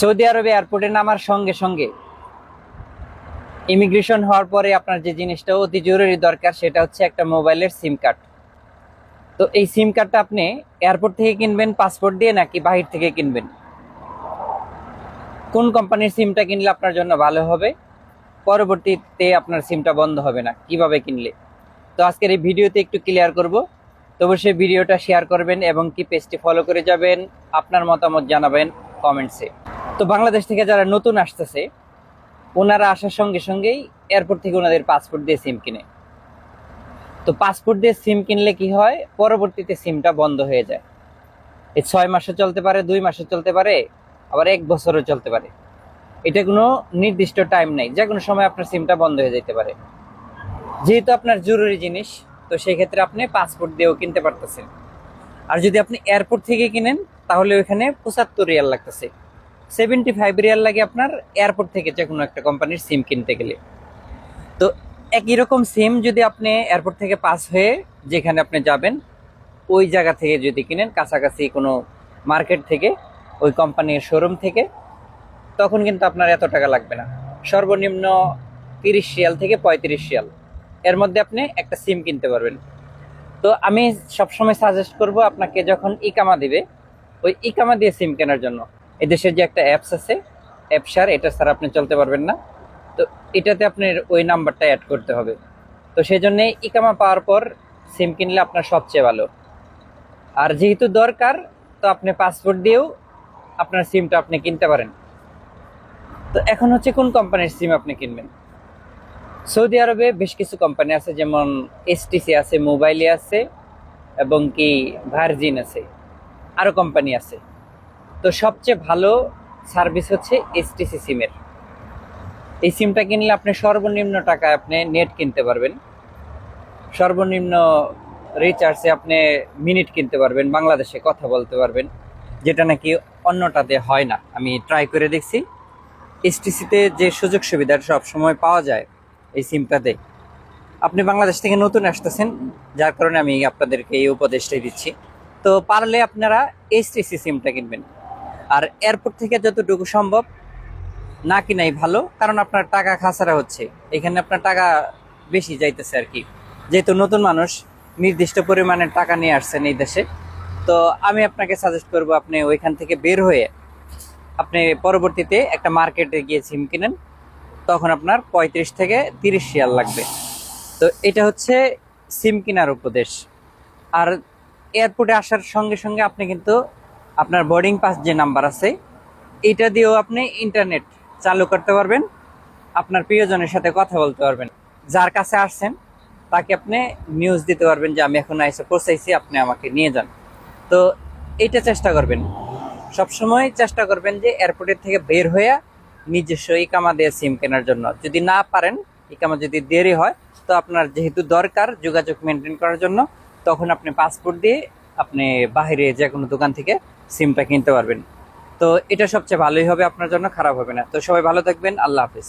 Saudi আরবে এয়ারপোর্টে নামার সঙ্গে সঙ্গে ইমিগ্রেশন হওয়ার পরে আপনার যে জিনিসটা অতি জরুরি দরকার, সেটা হচ্ছে একটা মোবাইলের সিম কার্ড তো এই সিম কার্ডটা আপনি এয়ারপোর্ট থেকে কিনবেন পাসপোর্ট দিয়ে, নাকি বাহির থেকে কিনবেন? কোন কোম্পানির সিমটা কিনলে আপনার জন্য ভালো হবে? পরবর্তীতে আপনার সিমটা বন্ধ হবে না। কীভাবে কিনলে? তো আজকের এই ভিডিওতে একটু ক্লিয়ার করব। তো অবশ্যই ভিডিওটা শেয়ার করবেন এবং কি পেজটি ফলো করে যাবেন, আপনার মতামত জানাবেন কমেন্টসে তো বাংলাদেশ থেকে যারা নতুন আসতেছে, ওনারা আসার সঙ্গে সঙ্গেই এয়ারপোর্ট থেকে ওনাদের পাসপোর্ট দিয়ে সিম কিনে। তো পাসপোর্ট দিয়ে সিম কিনলে কি হয়? পরবর্তীতে সিমটা বন্ধ হয়ে যায়। এই ছয় মাসে চলতে পারে, দুই মাসে চলতে পারে, আবার এক বছরও চলতে পারে। এটা কোনো নির্দিষ্ট টাইম নেই যে কোনো সময় আপনার সিমটা বন্ধ হয়ে যেতে পারে। যেহেতু আপনার জরুরি জিনিস, তো সেই ক্ষেত্রে আপনি পাসপোর্ট দিয়েও কিনতে পারতেছেন। আর যদি আপনি এয়ারপোর্ট থেকে কিনেন, তাহলে ওইখানে পঁচাত্তর রিয়াল লাগতেছে। সেভেন্টি ফাইভ রিয়াল লাগে আপনার এয়ারপোর্ট থেকে যে কোনো একটা কোম্পানির সিম কিনতে গেলে। তো একই রকম সিম যদি আপনি এয়ারপোর্ট থেকে পাস হয়ে যেখানে আপনি যাবেন, ওই জায়গা থেকে যদি কিনেন, কাছাকাছি কোনো মার্কেট থেকে, ওই কোম্পানির শোরুম থেকে, তখন কিন্তু আপনার এত টাকা লাগবে না। সর্বনিম্ন তিরিশ শিয়াল থেকে পঁয়ত্রিশ শিয়াল এর মধ্যে আপনি একটা সিম কিনতে পারবেন। তো আমি সবসময় সাজেস্ট করব আপনাকে যখন ইকামা দিবে, ওই ইকামা দিয়ে সিম কেনার জন্য। এই দেশের যে একটা অ্যাপস আছে অ্যাপসার এটা ছাড়া আপনি চলতে পারবেন না। তো এটাতে আপনার ওই নাম্বারটা অ্যাড করতে হবে। তো সেই জন্য ইকামা পাওয়ার পর সিম কিনলে আপনার সবচেয়ে ভালো। আর যেহেতু দরকার, তো আপনি পাসপোর্ট দিয়েও আপনার সিমটা আপনি কিনতে পারেন। তো এখন হচ্ছে কোন কোম্পানির সিম আপনি কিনবেন? সৌদি আরবে বেশ কিছু কোম্পানি আছে, যেমন এসটিসি আছে মোবাইলে আছে, এবং কি ভার্জিন আছে। আরও কোম্পানি আছে। তো সবচেয়ে ভালো সার্ভিস হচ্ছে এসটিসি সিমের এই সিমটা কিনলে আপনি সর্বনিম্ন টাকায় আপনি নেট কিনতে পারবেন। সর্বনিম্ন রিচার্জে আপনি মিনিট কিনতে পারবেন, বাংলাদেশে কথা বলতে পারবেন, যেটা নাকি অন্যটাতে হয় না। আমি ট্রাই করে দেখছি। এসটিসিতে যে সুযোগ সুবিধা সব সময় পাওয়া যায় এই সিমটাতে আপনি বাংলাদেশ থেকে নতুন আসতেছেন, যার কারণে আমি আপনাদেরকে এই উপদেশটাই দিচ্ছি। তো পারলে আপনারা এসটিসি সিমটা কিনবেন। আর এয়ারপোর্ট থেকে যতটুকু সম্ভব না কিনাই ভালো, কারণ আপনার টাকা খাসারা হচ্ছে। এখানে আপনার টাকা বেশি যাইতেছে আর কি। যেহেতু নতুন মানুষ, নির্দিষ্ট পরিমাণের টাকা নিয়ে আসছেন এই দেশে। তো আমি আপনাকে সাজেস্ট করব আপনি ওইখান থেকে বের হয়ে আপনি পরবর্তীতে একটা মার্কেটে গিয়ে সিম কিনেন। তখন আপনার পঁয়ত্রিশ থেকে তিরিশ রিয়াল লাগবে। তো এটা হচ্ছে সিম কেনার উপদেশ। আর এয়ারপোর্টে আসার সঙ্গে সঙ্গে আপনি কিন্তু আপনার বোর্ডিং পাস যে নাম্বার আছে, এটা দিয়েও আপনি ইন্টারনেট চালু করতে পারবেন, আপনার প্রিয়জনের সাথে কথা বলতে পারবেন। যার কাছে আসছেন, তাকে আপনি নিউজ দিতে পারবেন যে, আমি এখন আইসে পৌঁছাইছি, আপনি আমাকে নিয়ে যান। তো এইটা চেষ্টা করবেন। সবসময় চেষ্টা করবেন যে এয়ারপোর্টের থেকে বের হয়ে নিজস্ব ইকামা দিয়ে সিম কেনার জন্য। যদি না পারেন, ইকামা যদি দেরি হয়, তো আপনার যেহেতু দরকার যোগাযোগ মেনটেন করার জন্য, তখন আপনি পাসপোর্ট দিয়ে আপনি বাইরে যে কোনো দোকান থেকে সিমটা কিনতে পারবেন। তো এটা সবচেয়ে ভালোই হবে, আপনার জন্য খারাপ হবে না। তো সবাই ভালো থাকবেন, আল্লাহ হাফিজ।